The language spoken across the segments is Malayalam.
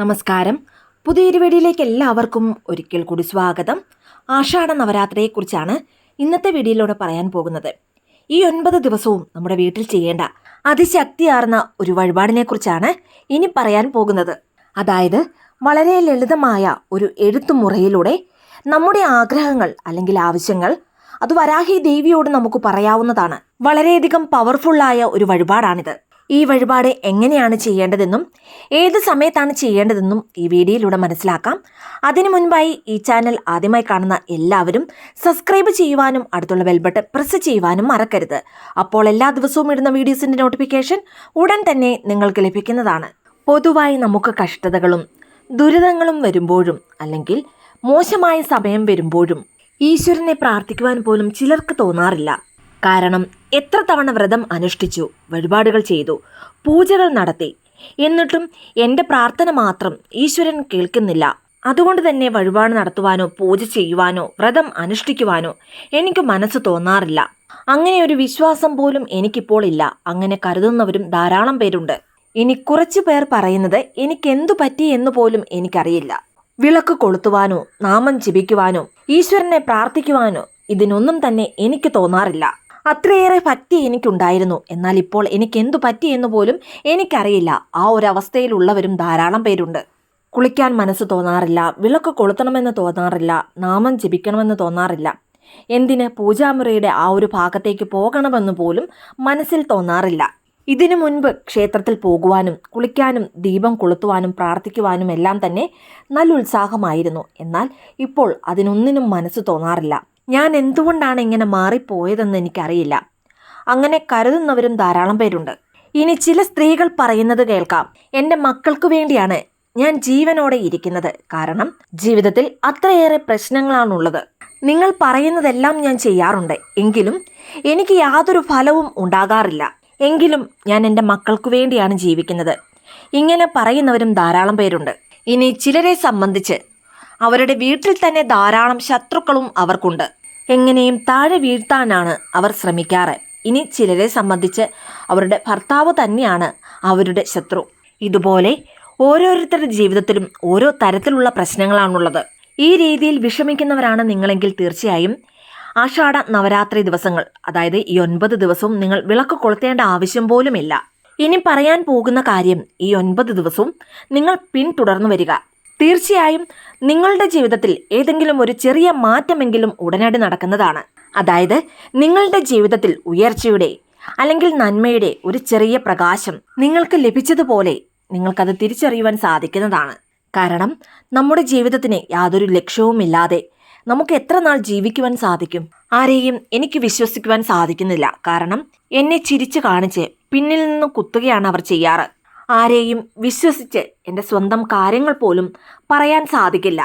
നമസ്കാരം. പുതിയൊരു വീഡിയോയിലേക്ക് എല്ലാവർക്കും ഒരിക്കൽ കൂടി സ്വാഗതം. ആഷാഢ നവരാത്രിയെക്കുറിച്ചാണ് ഇന്നത്തെ വീഡിയോയിലൂടെ പറയാൻ പോകുന്നത്. ഈ ഒൻപത് ദിവസവും നമ്മുടെ വീട്ടിൽ ചെയ്യേണ്ട അതിശക്തിയാർന്ന ഒരു വഴിപാടിനെക്കുറിച്ചാണ് ഇനി പറയാൻ പോകുന്നത്. അതായത് വളരെ ലളിതമായ ഒരു എഴുത്തുമുറയിലൂടെ നമ്മുടെ ആഗ്രഹങ്ങൾ അല്ലെങ്കിൽ ആവശ്യങ്ങൾ അത് വരാഹി ദേവിയോട് നമുക്ക് പറയാവുന്നതാണ്. വളരെയധികം പവർഫുള്ളായ ഒരു വഴിപാടാണിത്. ഈ വഴിപാട് എങ്ങനെയാണ് ചെയ്യേണ്ടതെന്നും ഏത് സമയത്താണ് ചെയ്യേണ്ടതെന്നും ഈ വീഡിയോയിലൂടെ മനസ്സിലാക്കാം. അതിനു മുൻപായി ഈ ചാനൽ ആദ്യമായി കാണുന്ന എല്ലാവരും സബ്സ്ക്രൈബ് ചെയ്യുവാനും അടുത്തുള്ള ബെൽബട്ടൺ പ്രസ് ചെയ്യുവാനും മറക്കരുത്. അപ്പോൾ എല്ലാ ദിവസവും ഇടുന്ന വീഡിയോസിന്റെ നോട്ടിഫിക്കേഷൻ ഉടൻ തന്നെ നിങ്ങൾക്ക് ലഭിക്കുന്നതാണ്. പൊതുവായി നമുക്ക് കഷ്ടതകളും ദുരിതങ്ങളും വരുമ്പോഴും അല്ലെങ്കിൽ മോശമായ സമയം വരുമ്പോഴും ഈശ്വരനെ പ്രാർത്ഥിക്കുവാൻ പോലും ചിലർക്ക് തോന്നാറില്ല. കാരണം എത്ര തവണ വ്രതം അനുഷ്ഠിച്ചു വഴിപാടുകൾ ചെയ്തു പൂജകൾ നടത്തി. എന്നിട്ടും എന്റെ പ്രാർത്ഥന മാത്രം ഈശ്വരൻ കേൾക്കുന്നില്ല. അതുകൊണ്ട് തന്നെ വഴിപാട് നടത്തുവാനോ പൂജ ചെയ്യുവാനോ വ്രതം അനുഷ്ഠിക്കുവാനോ എനിക്ക് മനസ്സ് തോന്നാറില്ല. അങ്ങനെ ഒരു വിശ്വാസം പോലും എനിക്കിപ്പോൾ ഇല്ല. അങ്ങനെ കരുതുന്നവരും ധാരാളം പേരുണ്ട്. ഇനി കുറച്ചു പേർ പറയുന്നത് എനിക്കെന്തു പറ്റി എന്ന് പോലും എനിക്കറിയില്ല. വിളക്ക് കൊളുത്തുവാനോ നാമം ജപിക്കുവാനോ ഈശ്വരനെ പ്രാർത്ഥിക്കുവാനോ ഇതിനൊന്നും തന്നെ എനിക്ക് തോന്നാറില്ല. അത്രയേറെ ഭക്തി എനിക്കുണ്ടായിരുന്നു. എന്നാൽ ഇപ്പോൾ എനിക്ക് എന്തു പറ്റിയെന്ന് പോലും എനിക്കറിയില്ല. ആ ഒരു അവസ്ഥയിലുള്ളവരും ധാരാളം പേരുണ്ട്. കുളിക്കാൻ മനസ്സ് തോന്നാറില്ല. വിളക്ക് കൊളുത്തണമെന്ന് തോന്നാറില്ല. നാമം ജപിക്കണമെന്ന് തോന്നാറില്ല. എന്തിന് പൂജാമുറിയുടെ ആ ഒരു ഭാഗത്തേക്ക് പോകണമെന്ന് പോലും മനസ്സിൽ തോന്നാറില്ല. ഇതിനു മുൻപ് ക്ഷേത്രത്തിൽ പോകുവാനും കുളിക്കാനും ദീപം കൊളുത്തുവാനും പ്രാർത്ഥിക്കുവാനും എല്ലാം തന്നെ നല്ല ഉത്സാഹമായിരുന്നു. എന്നാൽ ഇപ്പോൾ അതിനൊന്നിനും മനസ്സ് തോന്നാറില്ല. ഞാൻ എന്തുകൊണ്ടാണ് ഇങ്ങനെ മാറിപ്പോയതെന്ന് എനിക്കറിയില്ല. അങ്ങനെ കരുതുന്നവരും ധാരാളം പേരുണ്ട്. ഇനി ചില സ്ത്രീകൾ പറയുന്നത് കേൾക്കാം. എന്റെ മക്കൾക്ക് വേണ്ടിയാണ് ഞാൻ ജീവനോടെ ഇരിക്കുന്നത്. കാരണം ജീവിതത്തിൽ അത്രയേറെ പ്രശ്നങ്ങളാണുള്ളത്. നിങ്ങൾ പറയുന്നതെല്ലാം ഞാൻ ചെയ്യാറുണ്ട്. എങ്കിലും എനിക്ക് യാതൊരു ഫലവും ഉണ്ടാകാറില്ല. എങ്കിലും ഞാൻ എന്റെ മക്കൾക്ക് വേണ്ടിയാണ് ജീവിക്കുന്നത്. ഇങ്ങനെ പറയുന്നവരും ധാരാളം പേരുണ്ട്. ഇനി ചിലരെ സംബന്ധിച്ച് അവരുടെ വീട്ടിൽ തന്നെ ധാരാളം ശത്രുക്കളും അവർക്കുണ്ട്. എങ്ങനെയും താഴെ വീഴ്ത്താനാണ് അവർ ശ്രമിക്കാറ്. ഇനി ചിലരെ സംബന്ധിച്ച് അവരുടെ ഭർത്താവ് തന്നെയാണ് അവരുടെ ശത്രു. ഇതുപോലെ ഓരോരുത്തരുടെ ജീവിതത്തിലും ഓരോ തരത്തിലുള്ള പ്രശ്നങ്ങളാണുള്ളത്. ഈ രീതിയിൽ വിഷമിക്കുന്നവരാണ് നിങ്ങളെങ്കിൽ തീർച്ചയായും ആഷാഢ നവരാത്രി ദിവസങ്ങൾ അതായത് ഈ ഒൻപത് ദിവസവും നിങ്ങൾ വിളക്ക് കൊളുത്തേണ്ട ആവശ്യം പോലുമില്ല. ഇനി പറയാൻ പോകുന്ന കാര്യം ഈ ഒൻപത് ദിവസവും നിങ്ങൾ പിന്തുടർന്നു വരിക. തീർച്ചയായും നിങ്ങളുടെ ജീവിതത്തിൽ ഏതെങ്കിലും ഒരു ചെറിയ മാറ്റമെങ്കിലും ഉടനടി നടക്കുന്നതാണ്. അതായത് നിങ്ങളുടെ ജീവിതത്തിൽ ഉയർച്ചയുടെ അല്ലെങ്കിൽ നന്മയുടെ ഒരു ചെറിയ പ്രകാശം നിങ്ങൾക്ക് ലഭിച്ചതുപോലെ നിങ്ങൾക്കത് തിരിച്ചറിയുവാൻ സാധിക്കുന്നതാണ്. കാരണം നമ്മുടെ ജീവിതത്തിന് യാതൊരു ലക്ഷ്യവുമില്ലാതെ നമുക്ക് എത്ര നാൾ ജീവിക്കുവാൻ സാധിക്കും? ആരെയും എനിക്ക് വിശ്വസിക്കുവാൻ സാധിക്കുന്നില്ല. കാരണം എന്നെ ചിരിച്ചു കാണിച്ച് പിന്നിൽ നിന്ന് കുത്തുകയാണ് അവർ ചെയ്യാറ്. ആരെയും വിശ്വസിച്ച് എന്റെ സ്വന്തം കാര്യങ്ങൾ പോലും പറയാൻ സാധിക്കില്ല.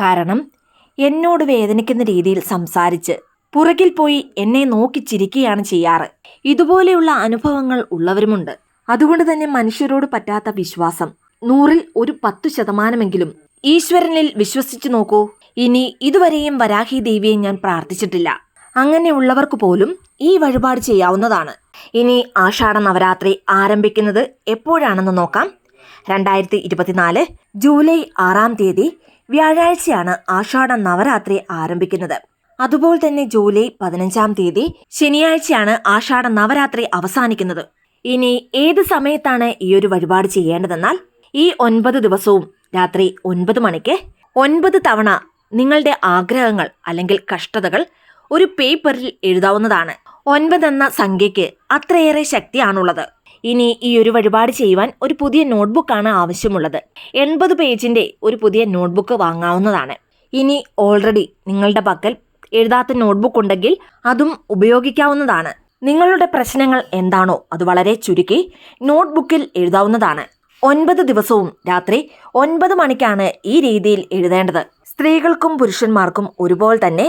കാരണം എന്നോട് വേദനിക്കുന്ന രീതിയിൽ സംസാരിച്ച് പുറകിൽ പോയി എന്നെ നോക്കി ചിരിക്കുകയാണ് ചെയ്യാറ്. ഇതുപോലെയുള്ള അനുഭവങ്ങൾ ഉള്ളവരുമുണ്ട്. അതുകൊണ്ട് തന്നെ മനുഷ്യരോട് പറ്റാത്ത വിശ്വാസം. നൂറിൽ ഒരു പത്തു ശതമാനമെങ്കിലും ഈശ്വരനിൽ വിശ്വസിച്ചു നോക്കൂ. ഇനി ഇതുവരെയും വരാഹി ദേവിയെ ഞാൻ പ്രാർത്ഥിച്ചിട്ടില്ല. അങ്ങനെയുള്ളവർക്ക് പോലും ഈ വഴിപാട് ചെയ്യാവുന്നതാണ്. ഇനി ആഷാഢ നവരാത്രി ആരംഭിക്കുന്നത് എപ്പോഴാണെന്ന് നോക്കാം. രണ്ടായിരത്തി ഇരുപത്തിനാല് ജൂലൈ ആറാം തീയതി വ്യാഴാഴ്ചയാണ് ആഷാഢ നവരാത്രി ആരംഭിക്കുന്നത്. അതുപോലെ തന്നെ ജൂലൈ പതിനഞ്ചാം തീയതി ശനിയാഴ്ചയാണ് ആഷാഢ നവരാത്രി അവസാനിക്കുന്നത്. ഇനി ഏത് സമയത്താണ് ഈ ഒരു വഴിപാട് ചെയ്യേണ്ടതെന്നാൽ ഈ ഒൻപത് ദിവസവും രാത്രി ഒൻപത് മണിക്ക് ഒൻപത് തവണ നിങ്ങളുടെ ആഗ്രഹങ്ങൾ അല്ലെങ്കിൽ കഷ്ടതകൾ ഒരു പേപ്പറിൽ എഴുതാവുന്നതാണ്. ഒൻപത് എന്ന സംഖ്യയ്ക്ക് അത്രയേറെ ശക്തിയാണുള്ളത്. ഇനി ഈ ഒരു വഴിപാട് ചെയ്യുവാൻ ഒരു പുതിയ നോട്ട്ബുക്കാണ് ആവശ്യമുള്ളത്. എൺപത് പേജിന്റെ ഒരു പുതിയ നോട്ട്ബുക്ക് വാങ്ങാവുന്നതാണ്. ഇനി ഓൾറെഡി നിങ്ങളുടെ പക്കൽ എഴുതാത്ത നോട്ട്ബുക്ക് ഉണ്ടെങ്കിൽ അതും ഉപയോഗിക്കാവുന്നതാണ്. നിങ്ങളുടെ പ്രശ്നങ്ങൾ എന്താണോ അത് വളരെ ചുരുക്കി നോട്ട്ബുക്കിൽ എഴുതാവുന്നതാണ്. ഒൻപത് ദിവസവും രാത്രി ഒൻപത് മണിക്കാണ് ഈ രീതിയിൽ എഴുതേണ്ടത്. സ്ത്രീകൾക്കും പുരുഷന്മാർക്കും ഒരുപോലെ തന്നെ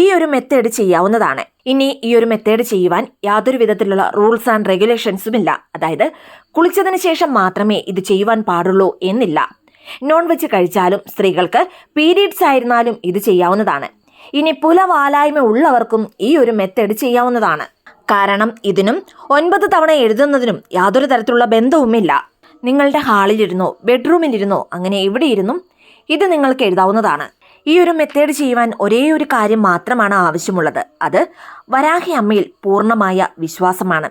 ഈ ഒരു മെത്തേഡ് ചെയ്യാവുന്നതാണ്. ഇനി ഈ ഒരു മെത്തേഡ് ചെയ്യുവാൻ യാതൊരു വിധത്തിലുള്ള റൂൾസ് ആൻഡ് റെഗുലേഷൻസും ഇല്ല. അതായത് കുളിച്ചതിന് ശേഷം മാത്രമേ ഇത് ചെയ്യുവാൻ പാടുള്ളൂ എന്നില്ല. നോൺ വെജ് കഴിച്ചാലും സ്ത്രീകൾക്ക് പീരീഡ്സ് ആയിരുന്നാലും ഇത് ചെയ്യാവുന്നതാണ്. ഇനി പുലവാലായ്മ ഉള്ളവർക്കും ഈ ഒരു മെത്തേഡ് ചെയ്യാവുന്നതാണ്. കാരണം ഇതിനും ഒൻപത് തവണ എഴുതുന്നതിനും യാതൊരു തരത്തിലുള്ള ബന്ധവുമില്ല. നിങ്ങളുടെ ഹാളിലിരുന്നോ ബെഡ്റൂമിലിരുന്നോ അങ്ങനെ എവിടെ ഇത് നിങ്ങൾക്ക് എഴുതാവുന്നതാണ്. ഈ ഒരു മെത്തേഡ് ചെയ്യുവാൻ ഒരേ ഒരു കാര്യം മാത്രമാണ് ആവശ്യമുള്ളത്. അത് വരാഹി അമ്മയിൽ പൂർണമായ വിശ്വാസമാണ്.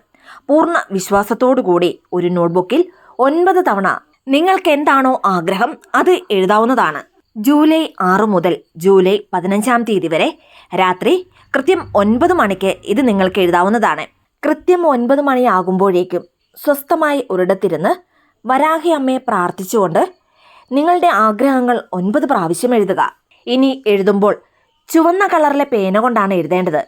പൂർണ വിശ്വാസത്തോടുകൂടി ഒരു നോട്ട്ബുക്കിൽ ഒൻപത് തവണ നിങ്ങൾക്ക് എന്താണോ ആഗ്രഹം അത് എഴുതാവുന്നതാണ്. ജൂലൈ ആറ് മുതൽ ജൂലൈ പതിനഞ്ചാം തീയതി വരെ രാത്രി കൃത്യം ഒൻപത് മണിക്ക് ഇത് നിങ്ങൾക്ക് എഴുതാവുന്നതാണ്. കൃത്യം ഒൻപത് മണിയാകുമ്പോഴേക്കും സ്വസ്ഥമായി ഒരിടത്തിരുന്ന് വരാഹി അമ്മയെ പ്രാർത്ഥിച്ചുകൊണ്ട് നിങ്ങളുടെ ആഗ്രഹങ്ങൾ ഒൻപത് പ്രാവശ്യം എഴുതുക. ഇനി എഴുതുമ്പോൾ ചുവന്ന കളറിലെ പേന കൊണ്ടാണ് എഴുതേണ്ടത്.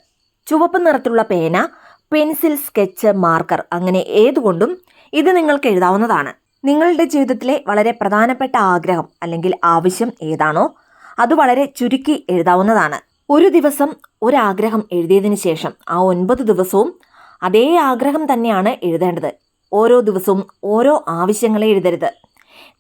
ചുവപ്പ് നിറത്തിലുള്ള പേന പെൻസിൽ സ്കെച്ച് മാർക്കർ അങ്ങനെ ഏതുകൊണ്ടും ഇത് നിങ്ങൾക്ക് എഴുതാവുന്നതാണ്. നിങ്ങളുടെ ജീവിതത്തിലെ വളരെ പ്രധാനപ്പെട്ട ആഗ്രഹം അല്ലെങ്കിൽ ആവശ്യം ഏതാണോ അത് വളരെ ചുരുക്കി എഴുതാവുന്നതാണ്. ഒരു ദിവസം ഒരാഗ്രഹം എഴുതിയതിന് ശേഷം ആ ഒൻപത് ദിവസവും അതേ ആഗ്രഹം തന്നെയാണ് എഴുതേണ്ടത്. ഓരോ ദിവസവും ഓരോ ആവശ്യങ്ങളെ എഴുതരുത്.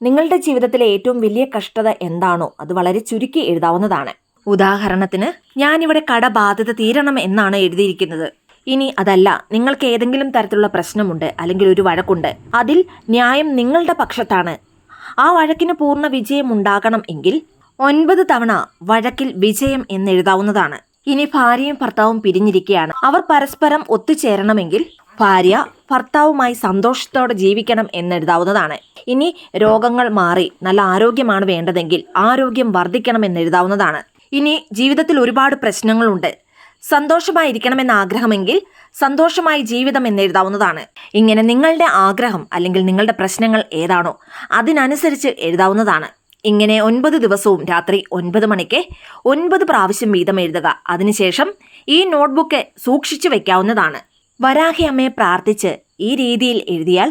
നിങ്ങളുടെ ജീവിതത്തിലെ ഏറ്റവും വലിയ കഷ്ടത എന്താണോ അത് വളരെ ചുരുക്കി എഴുതാവുന്നതാണ്. ഉദാഹരണത്തിന് ഞാനിവിടെ കടബാധ്യത തീരണം എന്നാണ് എഴുതിയിരിക്കുന്നത്. ഇനി അതല്ല നിങ്ങൾക്ക് ഏതെങ്കിലും തരത്തിലുള്ള പ്രശ്നമുണ്ട് അല്ലെങ്കിൽ ഒരു വഴക്കുണ്ട് അതിൽ ന്യായം നിങ്ങളുടെ പക്ഷത്താണ്. ആ വഴക്കിന് പൂർണ വിജയം ഉണ്ടാകണം എങ്കിൽ ഒൻപത് തവണ വഴക്കിൽ വിജയം എന്ന് എഴുതാവുന്നതാണ് ഇനി ഭാര്യയും ഭർത്താവും പിരിഞ്ഞിരിക്കുകയാണ് അവർ പരസ്പരം ഒത്തുചേരണമെങ്കിൽ ഭാര്യ ഭർത്താവുമായി സന്തോഷത്തോടെ ജീവിക്കണം എന്നെഴുതാവുന്നതാണ്. ഇനി രോഗങ്ങൾ മാറി നല്ല ആരോഗ്യമാണ് വേണ്ടതെങ്കിൽ ആരോഗ്യം വർദ്ധിക്കണം എന്നെഴുതാവുന്നതാണ്. ഇനി ജീവിതത്തിൽ ഒരുപാട് പ്രശ്നങ്ങളുണ്ട്. സന്തോഷമായിരിക്കണമെന്ന ആഗ്രഹമെങ്കിൽ സന്തോഷമായി ജീവിതം എന്നെഴുതാവുന്നതാണ്. ഇങ്ങനെ നിങ്ങളുടെ ആഗ്രഹം അല്ലെങ്കിൽ നിങ്ങളുടെ പ്രശ്നങ്ങൾ ഏതാണോ അതിനനുസരിച്ച് എഴുതാവുന്നതാണ്. ഇങ്ങനെ ഒൻപത് ദിവസവും രാത്രി ഒൻപത് മണിക്ക് ഒൻപത് പ്രാവശ്യം വീതം എഴുതുക. അതിനുശേഷം ഈ നോട്ട്ബുക്ക് സൂക്ഷിച്ചു വെക്കാവുന്നതാണ്. വരാഹി അമ്മയെ പ്രാർത്ഥിച്ച് ഈ രീതിയിൽ എഴുതിയാൽ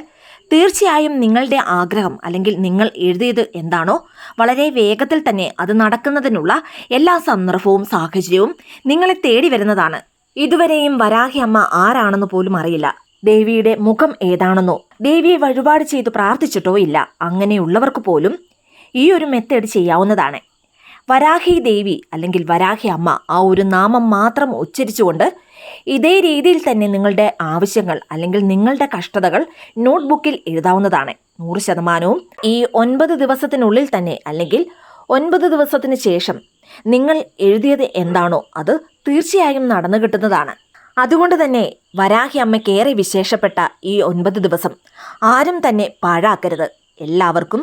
തീർച്ചയായും നിങ്ങളുടെ ആഗ്രഹം അല്ലെങ്കിൽ നിങ്ങൾ എഴുതിയത് എന്താണോ വളരെ വേഗത്തിൽ തന്നെ അത് നടക്കുന്നതിനുള്ള എല്ലാ സന്ദർഭവും സാഹചര്യവും നിങ്ങളെ തേടി വരുന്നതാണ്. ഇതുവരെയും വരാഹി അമ്മ ആരാണെന്ന് പോലും അറിയില്ല. ദേവിയുടെ മുഖം ഏതാണെന്നോ ദേവിയെ വഴിപാട് ചെയ്ത് പ്രാർത്ഥിച്ചിട്ടോ ഇല്ല. അങ്ങനെയുള്ളവർക്ക് പോലും ഈ ഒരു മെത്തേഡ് ചെയ്യാവുന്നതാണ്. വരാഹി ദേവി അല്ലെങ്കിൽ വരാഹി അമ്മ ആ ഒരു നാമം മാത്രം ഉച്ചരിച്ചുകൊണ്ട് ഇതേ രീതിയിൽ തന്നെ നിങ്ങളുടെ ആവശ്യങ്ങൾ അല്ലെങ്കിൽ നിങ്ങളുടെ കഷ്ടതകൾ നോട്ട്ബുക്കിൽ എഴുതാവുന്നതാണ്. നൂറ് ശതമാനവും ഈ ഒൻപത് ദിവസത്തിനുള്ളിൽ തന്നെ അല്ലെങ്കിൽ ഒൻപത് ദിവസത്തിന് ശേഷം നിങ്ങൾ എഴുതിയത് എന്താണോ അത് തീർച്ചയായും നടന്നു കിട്ടുന്നതാണ്. അതുകൊണ്ട് തന്നെ വരാഹി അമ്മയ്ക്ക് ഏറെ വിശേഷപ്പെട്ട ഈ ഒൻപത് ദിവസം ആരും തന്നെ പാഴാക്കരുത്. എല്ലാവർക്കും